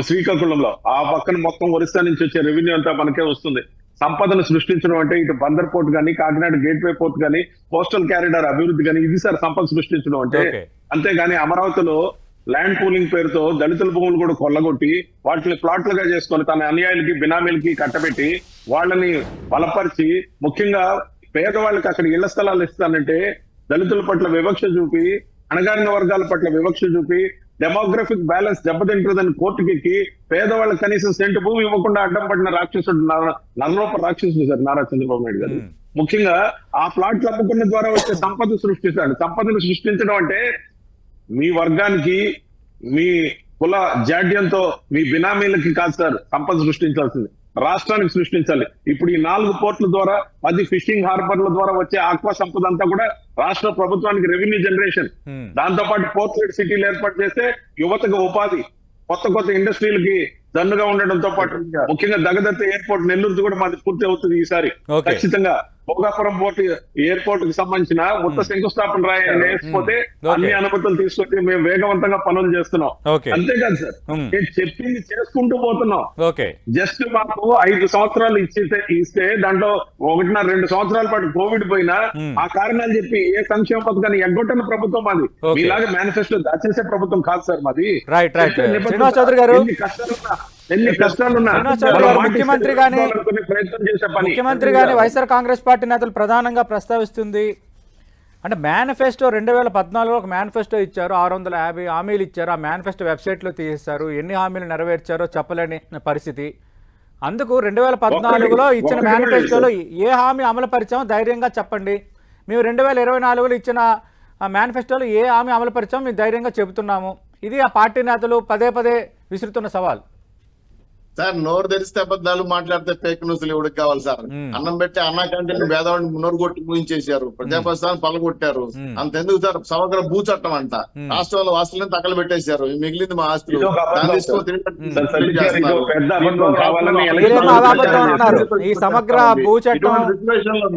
శ్రీకాకుళంలో. ఆ పక్కన మొత్తం ఒరిస్సా నుంచి వచ్చే రెవెన్యూ అంతా మనకే వస్తుంది. సంపదను సృష్టించడం అంటే ఇటు బందర్ పోర్ట్ కానీ కాకినాడ గేట్వే పోర్ట్ కానీ కోస్టల్ క్యారిడార్ అభివృద్ధి కానీ ఇది సార్ సంపద సృష్టించడం అంటే. అంతేగాని అమరావతిలో ల్యాండ్ పూలింగ్ పేరుతో దళితుల భూములు కూడా కొల్లగొట్టి వాటిని ప్లాట్లుగా చేసుకొని తన అనుయాయులకి బినామీలకి కట్టబెట్టి వాళ్ళని బలపరిచి ముఖ్యంగా పేదవాళ్ళకి అక్కడ ఇళ్ళ స్థలాలు ఇస్తానంటే దళితుల పట్ల వివక్ష చూపి అణగారిన వర్గాల పట్ల వివక్ష చూపి డెమోగ్రఫిక్ బ్యాలెన్స్ దెబ్బతింటుందని కోర్టుకెక్కి పేదవాళ్ళకి కనీసం సెంటు భూమి ఇవ్వకుండా అడ్డం పడిన రాక్షసుడు నారా- నల్లరూప రాక్షసుడు సార్ నారా చంద్రబాబు నాయుడు గారు. ముఖ్యంగా ఆ ప్లాట్లు అమ్ముకున్న ద్వారా వచ్చే సంపద సృష్టిస్తాడు. సంపదను సృష్టించడం అంటే మీ వర్గానికి మీ కుల జాడ్యంతో మీ బినామీలకి కాదు సార్ సంపద సృష్టించాల్సింది. రాష్ట్రానికి సృష్టించాలి. ఇప్పుడు ఈ నాలుగు పోర్ట్ల ద్వారా పది ఫిషింగ్ హార్బర్ల ద్వారా వచ్చే ఆక్వా సంపద అంతా కూడా రాష్ట్ర ప్రభుత్వానికి రెవెన్యూ జనరేషన్. దాంతో పాటు పోర్ట్ లెడ్ సిటీలు ఏర్పాటు చేస్తే యువతకు ఉపాధి కొత్త కొత్త ఇండస్ట్రీలకి దన్నుగా ఉండడంతో పాటు ముఖ్యంగా. దగదత్త ఎయిర్పోర్ట్ నెల్లూరు కూడా మాది పూర్తి అవుతుంది ఈసారి. ఖచ్చితంగా భోగాపురం పోర్ట్ ఎయిర్పోర్ట్కి సంబంధించిన కొత్త శంకుస్థాపన రాయాలని వేసిపోతే Okay. అన్ని అనుమతులు తీసుకొచ్చి మేము వేగవంతంగా పనులు చేస్తున్నాం అంతేకాదు సార్ Hmm. నేను చెప్పింది చేసుకుంటూ పోతున్నాం జస్ట్ మాకు ఐదు సంవత్సరాలు ఇచ్చితే ఇస్తే దాంట్లో ఒకటిన్నర రెండు సంవత్సరాల పాటు కోవిడ్ పోయినా Hmm. ఆ కారణాలు చెప్పి ఏ సంక్షేమ పథకాన్ని ఎగ్గొట్టని ప్రభుత్వం మాది. మీలాగా మేనిఫెస్టో దాచేసే ప్రభుత్వం కాదు సార్ మాది నిబద్ధత, శ్రీనివాస్ చౌదరి గారు. ఎన్ని కష్టాలున్నా ముఖ్యమంత్రి గాని- తెలుసుకోవాలనుకునే ప్రయత్నం చేసే పని. ముఖ్యమంత్రి గాని వైఎస్ఆర్ కాంగ్రెస్ పార్టీ నేతలు ప్రధానంగా ప్రస్తావిస్తుంది. అంటే మేనిఫెస్టో రెండు వేల పద్నాలుగులో ఒక మేనిఫెస్టో ఇచ్చారు. ఆరు వందల యాభై హామీలు ఇచ్చారు. ఆ మేనిఫెస్టో వెబ్సైట్లో తీసేశారు. ఎన్ని హామీలు నెరవేర్చారో చెప్పలేని పరిస్థితి. అందుకు రెండు వేల పద్నాలుగులో ఇచ్చిన మేనిఫెస్టోలో ఏ హామీ అమలు పరిచామో ధైర్యంగా చెప్పండి. మేము రెండు వేల ఇరవై నాలుగులో ఇచ్చిన ఆ మేనిఫెస్టోలో ఏ హామీ అమలు పరిచామో మేము ధైర్యంగా చెబుతున్నాము. ఇది ఆ పార్టీ నేతలు పదే పదే విసురుతున్న సవాల్. సార్ నోరు తెరిస్తే అబద్ధాలు మాట్లాడితే ఫేక్ న్యూస్ ఎవరికి కావాలి సార్. అన్నం పెట్టి అన్నా క్యాంటీన్ పేదవాడిని నోరు కొట్టి ముగించేశారు ప్రజాప్రస్థానం పలగొట్టారు. అంతెందుకు సార్? సమగ్ర భూ చట్టం అంట. రాష్ట్రంలో ఆస్తులను తగల పెట్టేశారు మిగిలింది మా ఆస్తులు. దాన్ని. ఈ సమగ్ర భూ చట్టం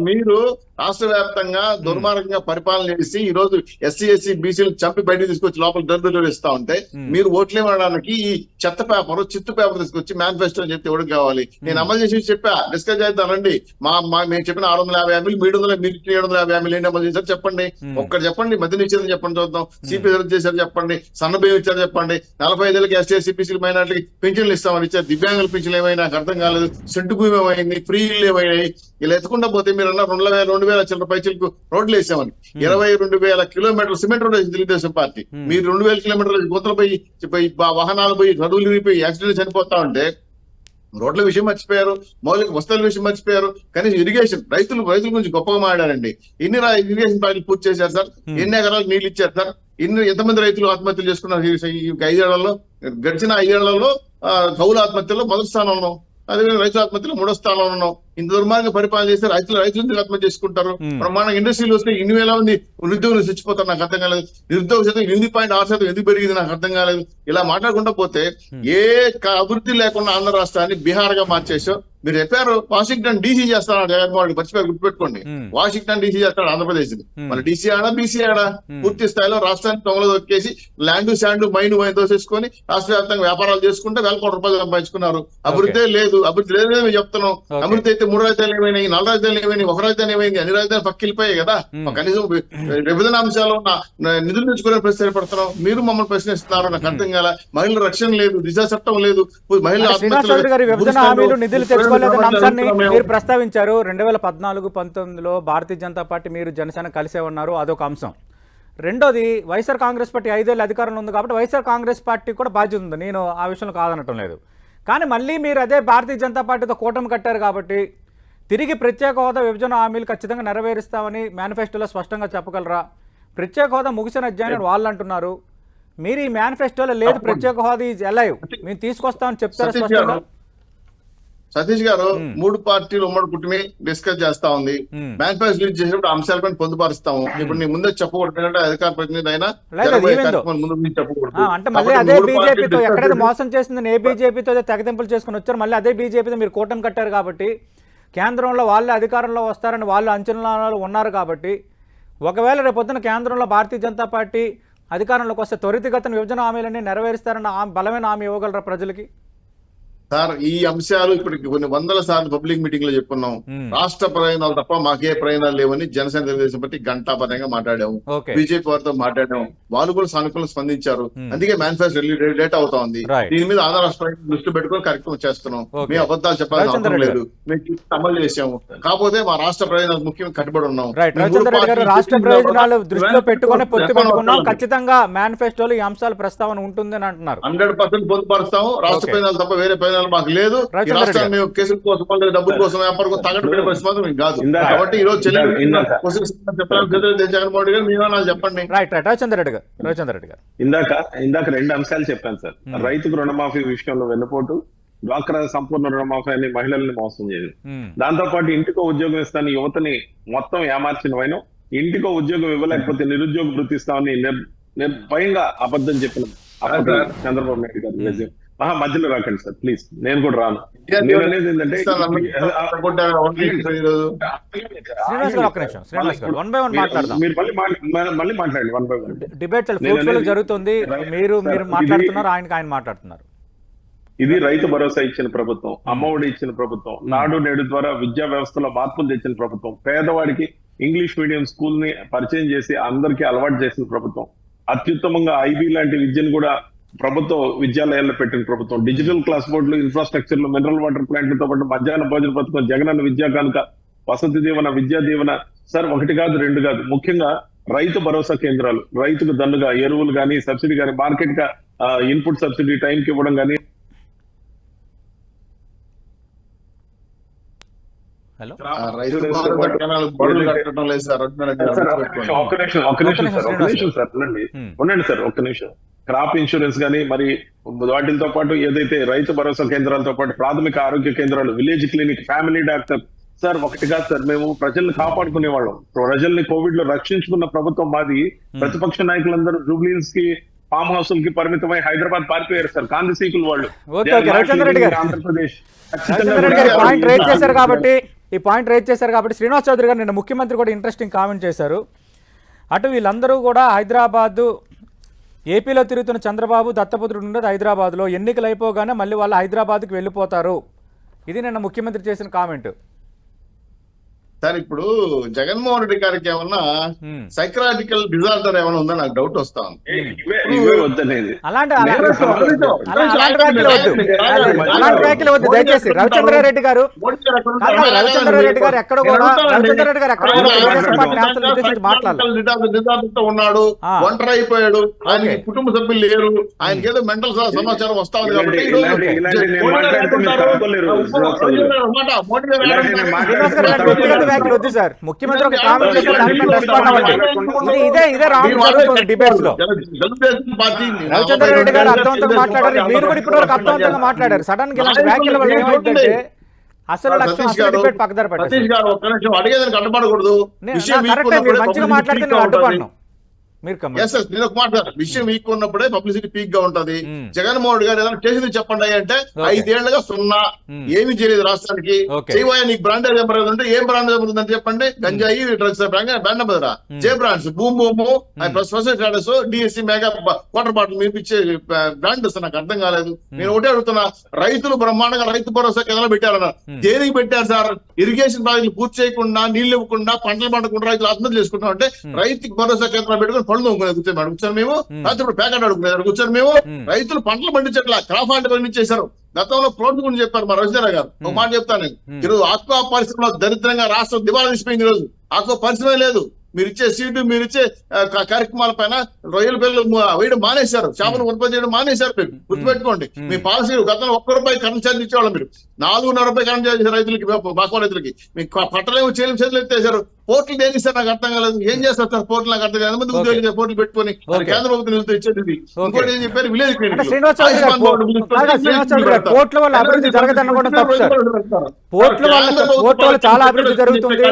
మీరు రాష్ట్ర వ్యాప్తంగా దుర్మార్గంగా పరిపాలన చేసి ఈ రోజు ఎస్సీ ఎస్సీ బీసీలు చంపి బయటకు తీసుకొచ్చి లోపల దరిద్రులు ఇస్తా ఉంటే మీరు ఓట్లు ఇవ్వడానికి ఈ చెత్త పేపర్ చిత్తు పేపర్ తీసుకొచ్చి మేనిఫెస్టో అని చెప్తే ఎవరికి కావాలి? నేను అమలు చేసి చెప్పా డిస్కస్ చేద్దాం రండి. మా మేము చెప్పిన ఆరు వందల యాభై హామీలు మూడు వందల మీరు ఏడు వందల యాభై హామీలు ఏంటి అమలు చేశారు చెప్పండి. ఒక్కటి చెప్పండి మధ్య నిషేధం చెప్పండి చూద్దాం. సిపి చేశారు చెప్పండి సన్న బియ్యం ఇచ్చారు చెప్పండి. నలభై ఐదేళ్ళకి ఎస్టీ సిపిసి మైనార్టీకి పింఛన్లు ఇస్తామని ఇచ్చారు. దివ్యాంగుల పింఛన్లు ఏమైనా నాకు అర్థం కాలేదు. సెంటు భూమి ఏమైంది? ఫ్రీ ఇల్లు ఏమైనాయి? ఇలా ఎత్తుకుంటా పోతే మీరు అన్న రెండు వేల రెండు వేల చిల్లర పైచలకు రోడ్లు వేసామని. ఇరవై రెండు వేల కిలోమీటర్లు సిమెంట్ రోడ్ వేసింది తెలుగుదేశం పార్టీ. మీరు రెండు వేల కిలోమీటర్లు గుంతలు పోయి వాహనాలు పోయి నదువులు విరిగిపోయి యాక్సిడెంట్ చనిపోతా ఉంటే రోడ్ల విషయం మర్చిపోయారు మౌలిక వస్తువుల విషయం మర్చిపోయారు. కనీసం ఇరిగేషన్ రైతులు రైతుల గురించి గొప్పగా మాట్లాడారండి. ఎన్ని ఇరిగేషన్ ప్రాజెక్టులు పూర్తి చేశారు సార్. ఎన్ని ఎకరాలకు నీళ్ళు ఇచ్చారు సార్? ఎన్ని ఎంతమంది రైతులు ఆత్మహత్యలు చేసుకున్నారు ఈ- ఐదేళ్ళలో? గడిచిన ఐదేళ్ళలో కౌలు ఆత్మహత్యలో మొదటి స్థానంలో ఉన్నాం. అదేవిధంగా రైతు ఆత్మహత్యలో మూడో స్థానంలో ఉన్నాం. ఇంత దుర్మార్గం పరిపాలన చేస్తే రైతులు రైతులు ఎందుకు ఆత్మహత్య చేసుకుంటారు? Hmm. మన ఇండస్ట్రీలు వస్తే ఇన్ని వేల మంది నిరుద్యోగులు చచ్చిపోతారు నాకు అర్థం కాలేదు. నిరుద్యోగ శాతం ఎనిమిది పాయింట్ ఆరు శాతం ఎందుకు పెరిగింది నాకు అర్థం కాలేదు. ఇలా మాట్లాడకుండా పోతే ఏ క- అభివృద్ధి లేకుండా ఆంధ్ర రాష్ట్రాన్ని బీహార్గా మార్చేసావు మీరు చెప్పారు వాషింగ్టన్ డీసీ చేస్తాను జగన్మోహన్ రెడ్డి మర్చిపోయి గుర్తుపెట్టుకోండి. Hmm. వాషింగ్టన్ డీసీ చేస్తాడు ఆంధ్రప్రదేశ్ Hmm. మన డీసీ ఆడా బీసీ ఆడా? Hmm. పూర్తి స్థాయిలో రాష్ట్రాన్ని తొంగలో దొక్కేసి ల్యాండ్ శాండ్ మైన్ మైన్ దోసేసుకొని రాష్ట్ర వ్యాప్తంగా వ్యాపారాలు చేసుకుంటే వేల కోట్ల రూపాయలు సంపాదించుకున్నారు. అభివృద్ధి లేదు అభివృద్ధి లేదని మేము చెప్తున్నాం. అభివృద్ధి అయితే మూడు రాజధానులు ఏమైనాయి? నాలుగు రాజధానులు ఏమైనాయి? ఒక రాజధాని ఏమైంది? అన్ని రాజధానులు పక్కిలిపోయాయి కదా. కనీసం విభజన అంశాలు నిధులు తెచ్చుకునే ప్రశ్న పడుతున్నాం మీరు మమ్మల్ని ప్రశ్నిస్తున్నారు నాకు అర్థం కాల మహిళల రక్షణ లేదు దిశా చట్టం లేదు మహిళల ప్రస్తావించారు రెండు వేల పద్నాలుగు పంతొమ్మిదిలో భారతీయ జనతా పార్టీ మీరు జనసేన కలిసే ఉన్నారు అదొక అంశం. రెండోది వైఎస్ఆర్ కాంగ్రెస్ పార్టీ ఐదేళ్ళు అధికారంలో ఉంది కాబట్టి వైఎస్ఆర్ కాంగ్రెస్ పార్టీ కూడా బాధ్యత ఉంది. నేను ఆ విషయంలో కాదనటం లేదు. కానీ మళ్ళీ మీరు అదే భారతీయ జనతా పార్టీతో కూటమి కట్టారు కాబట్టి తిరిగి ప్రత్యేక హోదా విభజన హామీలు ఖచ్చితంగా నెరవేరుస్తామని మేనిఫెస్టోలో స్పష్టంగా చెప్పగలరా? ప్రత్యేక హోదా ముగిసిన అధ్యాయం వాళ్ళు అంటున్నారు. మీరు ఈ మేనిఫెస్టోలో లేదు ప్రత్యేక హోదా ఈజ్ ఎలైవ్ మేము తీసుకొస్తామని చెప్తారా స్పష్టంగా? సతీష్ గారు. మూడు పార్టీలు ఉమ్మడి కుటుంబే డిస్కస్ చేస్తా ఉంది. మేనిఫెస్టో రిలీజ్ చేసినప్పుడు అంశాలపైన పొందుపరుస్తాము. ఇప్పుడు నీ ముందే చెప్పకూడదు. అధికార ప్రతినిధి అయినా ముందు చెప్పకూడదు. అంటే మళ్ళీ అదే బీజేపీతో ఎక్కడైతే మోసం చేసిందని ఏ బీజేపీతో అయితే తెగతింపులు చేసుకుని వచ్చారు మళ్ళీ అదే బీజేపీతో మీరు కూటమి కట్టారు కాబట్టి కేంద్రంలో వాళ్ళే అధికారంలో వస్తారని వాళ్ళు అంచనాలు ఉన్నారు కాబట్టి ఒకవేళ రేపొద్దున కేంద్రంలో భారతీయ జనతా పార్టీ అధికారంలోకి వస్తే త్వరితగతిన విభజన హామీలన్నీ నెరవేరుస్తారన్న ఆ బలమైన హామీ ఇవ్వగలరా ప్రజలకి? సార్ ఈ అంశాలు ఇప్పటికి కొన్ని వందల సార్లు పబ్లిక్ మీటింగ్లో చెప్పుకున్నాం. రాష్ట్ర ప్రయోజనాలు తప్ప మాకే ప్రయోజనాలు లేవని జనసేన తెలుగుదేశం బట్టి గంటాపరంగా మాట్లాడాము. బీజేపీ వారితో మాట్లాడాము. వాళ్ళు కూడా సానుకూలంగా స్పందించారు. అందుకే మేనిఫెస్టో లేట్ అవుతా ఉంది. దీని మీద ఆంధ్ర రాష్ట్ర ప్రజలు దృష్టి పెట్టుకుని కార్యక్రమం చేస్తున్నాం. మేము అబద్ధాలు చెప్పాల్సిన అవసరం లేదు. మేము అమలు చేసాము కాకపోతే మా రాష్ట్ర ప్రయోజనాలు ముఖ్యంగా కట్టుబడి ఉన్నాం. రాష్ట్ర ప్రయోజనాలు దృష్టిలో పెట్టుకొని పొత్తు పెట్టుకున్నాం? ఖచ్చితంగా మేనిఫెస్టోలో ఈ అంశాల ప్రస్తావన ఉంటుందని అంటున్నారు. హండ్రెడ్ పర్సెంట్ పొందుపరుస్తాము రాష్ట్ర. ప్రయోజనాలు తప్ప వేరే ప్రయోజనాలు మాకు లేదు. ఈ రాష్ట్రాన్ని మేము కేసుల కోసం డబ్బుల కోసం వ్యాపారం కోసం తగ్గట్టు పెట్టే పరిస్థితి మాత్రం మేము కాదు. ఇందాక- కాబట్టి ఈ రోజు చెప్పాలి జగన్మోహన్ గారు మీరు నాకు చెప్పండి. రైట్ రైట్ రవిచంద్ర రెడ్డి గారు రవిచంద్ర రెడ్డి గారు. ఇందాక ఇందాక రెండు అంశాలు చెప్పాను సార్. Hmm. రైతుకు రుణమాఫీ విషయంలో వెన్నుపోటు డ్వాక్రా సంపూర్ణ రుణమాఫీ అని మహిళల్ని మోసం చేయదు ఉమ్, దాంతో పాటు ఇంటికో ఉద్యోగం ఇస్తాను యువతని మొత్తం ఏమార్చిన వైనం ఇంటికో ఉద్యోగం ఇవ్వలేకపోతే నిరుద్యోగ వృత్తి ఇస్తామని నిర్- నిర్భయంగా అబద్ధం చెప్పిన. చంద్రబాబు నాయుడు గారు నిజం. ఆహా, మధ్యలో రాకండి సార్ ప్లీజ్ నేను కూడా రాను. నేను అనేది ఏంటంటే శ్రీనివాస్ గారు ఒక్క నిమిషం. శ్రీనివాస్ గారు వన్ బై వన్ మాట్లాడదాం. మీరు మళ్ళీ మాట్లా- మళ్ళీ మాట్లాడండి వన్ బై డిబేట్ జరుగుతుంది. మీరు మీరు మాట్లాడుతున్నారు ఆయనకి ఆయన మాట్లాడుతున్నారు. ఇది రైతు భరోసా ఇచ్చిన ప్రభుత్వం అమ్మఒడి ఇచ్చిన ప్రభుత్వం నాడు నేడు ద్వారా విద్యా వ్యవస్థలో మార్పులు తెచ్చిన ప్రభుత్వం పేదవాడికి ఇంగ్లీష్ మీడియం స్కూల్ని పరిచయం చేసి అందరికీ అలవాటు చేసిన ప్రభుత్వం అత్యుత్తమంగా ఐబీ లాంటి విద్యను కూడా ప్రభుత్వం విద్యాలయాల్లో పెట్టిన ప్రభుత్వం. డిజిటల్ క్లాస్ బోర్డులు ఇన్ఫ్రాస్ట్రక్చర్లు మినరల్ వాటర్ ప్లాంట్లతో పాటు మధ్యాహ్న భోజన పథకం జగనన్న విద్యా కానుక వసతి దీవెన విద్యా దీవెన సార్ ఒకటి కాదు రెండు కాదు. ముఖ్యంగా రైతు భరోసా కేంద్రాలు. రైతుకు దన్నుగా ఎరువులు కానీ సబ్సిడీ కానీ మార్కెట్గా ఇన్పుట్ సబ్సిడీ టైంకి ఇవ్వడం కానీ హలో రైతు భరోసా కేంద్రాలు బడులు కట్టడం లేదు సార్ అర్జున్ రెడ్డి గారు సార్, ఒక్క గుర్తుపెట్టుకోండి. నిమిషం, ఒక్క నిమిషం ఒక్క నిమిషం సార్ ఒక్క నిమిషం సార్. ఉండండి. ఉండండి సార్ ఒక్క నిమిషం. క్రాప్ ఇన్సూరెన్స్ కానీ మరి వాటితో పాటు ఏదైతే రైతు భరోసా కేంద్రాలతో పాటు ప్రాథమిక ఆరోగ్య కేంద్రాలు village clinic family doctor sir ఒకటి కాదు సార్ మేము ప్రజల్ని కాపాడుకునే వాళ్ళం. ప్రజల్ని కోవిడ్లో రక్షించుకున్న ప్రభుత్వం మాది. ప్రతిపక్ష నాయకులందరూ జూబ్లీస్కి ఫామ్ హౌస్కి పరిమితమై హైదరాబాద్ పారిపోయారు సార్ కాందిసీకులు వాళ్ళు. ఆంధ్రప్రదేశ్. రవిచంద్ర రెడ్డి గారు పాయింట్ రేట్ చేశారు కాబట్టి ఈ పాయింట్ రేజ్ చేశారు కాబట్టి శ్రీనివాస్ చౌదరి గారు నిన్న ముఖ్యమంత్రి కూడా ఇంట్రెస్టింగ్ కామెంట్ చేశారు. అటు వీళ్ళందరూ కూడా హైదరాబాదు ఏపీలో తిరుగుతున్న చంద్రబాబు దత్తపుత్రుడు ఉండేది హైదరాబాద్లో. ఎన్నికలు అయిపోగానే మళ్ళీ వాళ్ళు హైదరాబాద్కి వెళ్ళిపోతారు. ఇది నిన్న ముఖ్యమంత్రి చేసిన కామెంట్ సార్ ఇప్పుడు జగన్మోహన్ రెడ్డి గారికి ఏమన్నా సైకలాజికల్ డిజార్డర్ ఏమైనా ఉందా? నాకు డౌట్ వస్తా ఉంది. దయచేసి రవిచంద్రారెడ్డి గారు గారు ఎక్కడ? రవిచంద్రారెడ్డి గారు ఎక్కడ కూడా-. రవిచంద్రారెడ్డి గారు కూడా ఆయన ఆయన ఉన్నాడు. ఒంటరి అయిపోయాడు. ఆయనకి ఓకే. కుటుంబ సభ్యులు లేరు. ఆయనకి ఏదో మెంటల్ సమాచారం వస్తా ఉంది కాబట్టి వ్యాఖ్యలు వద్దు సార్. ముఖ్యమంత్రి ఒక కామెంట్ చేస్తే రెస్పాండ్ అవ్వండి ఇది ఇదే రాంగ్ జరుగుతుంది డిబేట్స్లో రవిచంద్ర రెడ్డి గారు అర్థవంతంగా మాట్లాడారు. మీరు కూడా ఇప్పటివరకు అర్థవంతంగా మాట్లాడారు. సడన్గా ఇలాంటి వ్యాఖ్యల వల్ల ఏమైందంటే అసలు లక్ష్యం అసలు డిబేట్ పక్కదారి మంచిగా మాట్లాడితే నేను మీరు మాట. విషయం వీక్ ఉన్నప్పుడే పబ్లిసిటీ పీక్గా ఉంటది. మ్మ్. జగన్మోహన్ రెడ్డి గారు ఏదైనా చేసింది చెప్పండి అంటే. ఐదేళ్ళుగా సున్నా. మ్మ్. ఏమి చేయలేదు రాష్ట్రానికి. చేయబోయే నీకు బ్రాండ్ నెంబర్ ఉంటే ఏం బ్రాండ్ నెంబర్ ఉందని చెప్పండి. గంజాయి drugs brand number. J brands boom boom special status DSC mega water bottle మీరు ఇచ్చే బ్రాండ్ వస్తే నాకు అర్థం కాలేదు. నేను ఒకటే అడుగుతున్నా. రైతులు బ్రహ్మాండంగా రైతు భరోసా కేంద్రాలు పెట్టారన్నారు. దేనికి పెట్టారు సార్? ఇరిగేషన్ ప్రాజెక్టులు పూర్తి చేయకుండా నీళ్ళు ఇవ్వకుండా పంటలు పండకుండా రైతులు ఆత్మహత్య చేసుకుంటాం అంటే రైతుకి భరోసా కేంద్రాలు పెట్టుకుని పళ్ళు కూర్చొని మేడం కూర్చొని మేము ఇప్పుడు ప్యాకెట్ అడుగుతున్నారు కూర్చొని మేము. రైతులు పంటలు పండించట్లా క్రాప్ హాల్ట్ పండించేశారు. గతంలో ప్రోట్ గురించి చెప్పారు మా రవిచంద్ర గారు. ఒక మాట చెప్తాను. ఈరోజు ఆక్వా పరిశ్రమలో దరిద్రంగా రాష్ట్రం దివాలా తీసిపోయింది ఈ రోజు ఆక్వా పరిశ్రమే లేదు. మీరు ఇచ్చే సీటు మీరు ఇచ్చే కార్యక్రమాల పైన రొయ్యల ము- వేయడం మానేశారు. చేపలు ఉత్పత్తి చేయడం మానేశారు మీరు. గుర్తుపెట్టుకోండి. మీ పాలసీ గతంలో ఒక్క రూపాయి కరెంట్ ఛార్జ్ ఇచ్చేవాళ్ళం మీరు. నాలుగున్నర రూపాయి కరెంట్ ఛార్జ్ రైతులకి బాకో రైతులకి. మీకు పట్టలేము చేయలేము చేతులు ఎత్తేసారు పోర్టులు ఏం ఇస్తారు నాకు అర్థం కాలేదు. ఏం చేస్తారు సార్ పోర్టులు నాకు అర్థం ఎంతమంది Okay. ఉద్యోగులు పోర్టులు పెట్టుకొని. కేంద్ర ప్రభుత్వం నిధులతో ఇచ్చేది. ఇంకోటి ఏం చెప్పారు? విలేజ్ కాదా, పోర్ట్ల వల్ల అభివృద్ధి జరగదనుకోవడం తప్పు సార్. పోర్ట్ల వల్ల పోర్ట్ల వల్ల చాలా అభివృద్ధి జరుగుతుంది.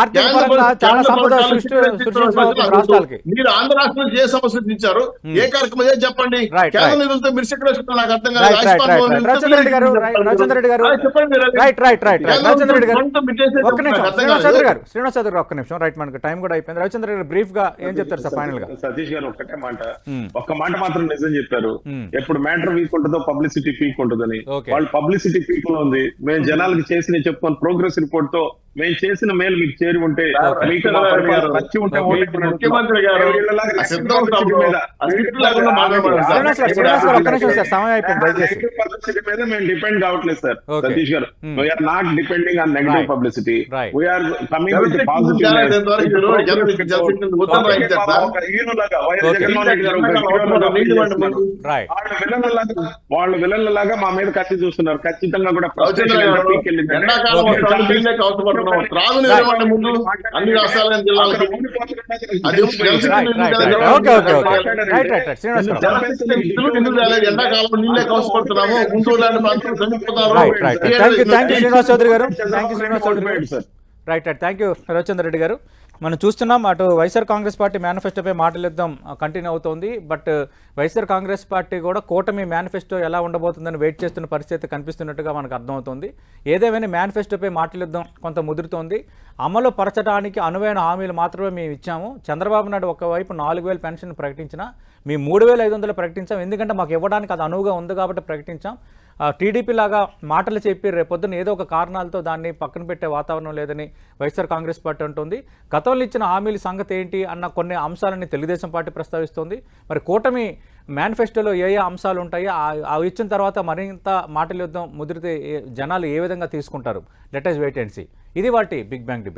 ఆర్థిక పరంగా చాలా సంపద సృష్టి సృష్టించబోతుంది రాష్ట్రాలకి. మీరు ఆంధ్ర రాష్ట్రంలో ఏ సమస్య ఇచ్చారు ఏ కార్యక్రమం ఏది చెప్పండి? కేంద్ర. నిధులతో మీరు సెక్టర్ వేసుకుంటారు నాకు అర్థం కాదు రవిచంద్ర రెడ్డి గారు, రవిచంద్ర రెడ్డి గారు. రైట్ రైట్ రైట్ రెడ్డి గారు ఒక్క నిమిషం. కాదు. గారు శ్రీనివాస్ చౌదరి గారు ఒక్క నిమిషం. రైట్ మనకి టైం కూడా అయిపోయింది. రవిచంద్ర గారు బ్రీఫ్గా ఏం చెప్తారు సార్ ఫైనల్గా సతీష్ గారు ఒక్కటే మాట. ఒక్క మాట మాత్రం నిజం చెప్పారు. ఎప్పుడు మ్యాటర్ వీక్ ఉంటుందో పబ్లిసిటీ పీక్ ఉంటుందని. వాళ్ళు పబ్లిసిటీ పీక్లో ఉంది. మేము జనాలకు చేసిన చెప్పుకొని ప్రోగ్రెస్ రిపోర్ట్తో మేము చేసిన మేలు మీకు చేరి ఉంటే నచ్చి ఉంటే. ముఖ్యమంత్రి గారు మీద, మేము డిపెండ్ కావట్లేదు సార్. సతీష్ గారు. We're not depending on negative. Publicity. We're coming with positive వాళ్ళు వాళ్ళు విలన్లలాగా మా మీద కత్తి చూస్తున్నారు. ఖచ్చితంగా కూడా అవసరపడుతున్నాం. త్రాగునీరు ముందు అన్ని రాష్ట్రాల జిల్లాలకి అది నిధులు నిధులు రాలేదు. ఎండాకాలం నీళ్ళే గుంటూరు లాంటి ప్రాంతాలు right thank you Srinivas Chowdary గారు. Thank you Srinivas Chowdary right right thank you Ravichandra Reddy గారు. మనం చూస్తున్నాం అటు వైఎస్ఆర్ కాంగ్రెస్ పార్టీ మేనిఫెస్టోపై మాటలు కంటిన్యూ అవుతోంది. బట్ వైఎస్ఆర్ కాంగ్రెస్ పార్టీ కూడా కూటమి మేనిఫెస్టో ఎలా ఉండబోతుందని వెయిట్ చేస్తున్న పరిస్థితి కనిపిస్తున్నట్టుగా మనకు అర్థమవుతుంది. ఏదేమైనా మేనిఫెస్టోపై మాటలు కొంత ముదురుతోంది. అమలు పరచడానికి అనువైన హామీలు మాత్రమే మేము ఇచ్చాము. చంద్రబాబు నాయుడు ఒకవైపు నాలుగు వేల పెన్షన్ ప్రకటించినా మేము మూడు వేల ఐదు వందలు ప్రకటించాం. ఎందుకంటే మాకు ఇవ్వడానికి అది అనువుగా ఉంది కాబట్టి ప్రకటించాం. టీడీపీ లాగా మాటలు చెప్పి రేపొద్దున ఏదో ఒక కారణాలతో దాన్ని పక్కన పెట్టే వాతావరణం లేదని వైఎస్ఆర్ కాంగ్రెస్ పార్టీ అంటుంది. గతంలో ఇచ్చిన హామీల సంగతి ఏంటి అన్న కొన్ని అంశాలని తెలుగుదేశం పార్టీ ప్రస్తావిస్తోంది. మరి కూటమి మేనిఫెస్టోలో ఏ ఏ అంశాలు ఉంటాయో అవి ఇచ్చిన తర్వాత మరింత మాటల యుద్ధం ముదిరితే ఏ- జనాలు ఏ విధంగా తీసుకుంటారు? Let us wait and see ఇది వాటి బిగ్ బ్యాంగ్ డిబేట్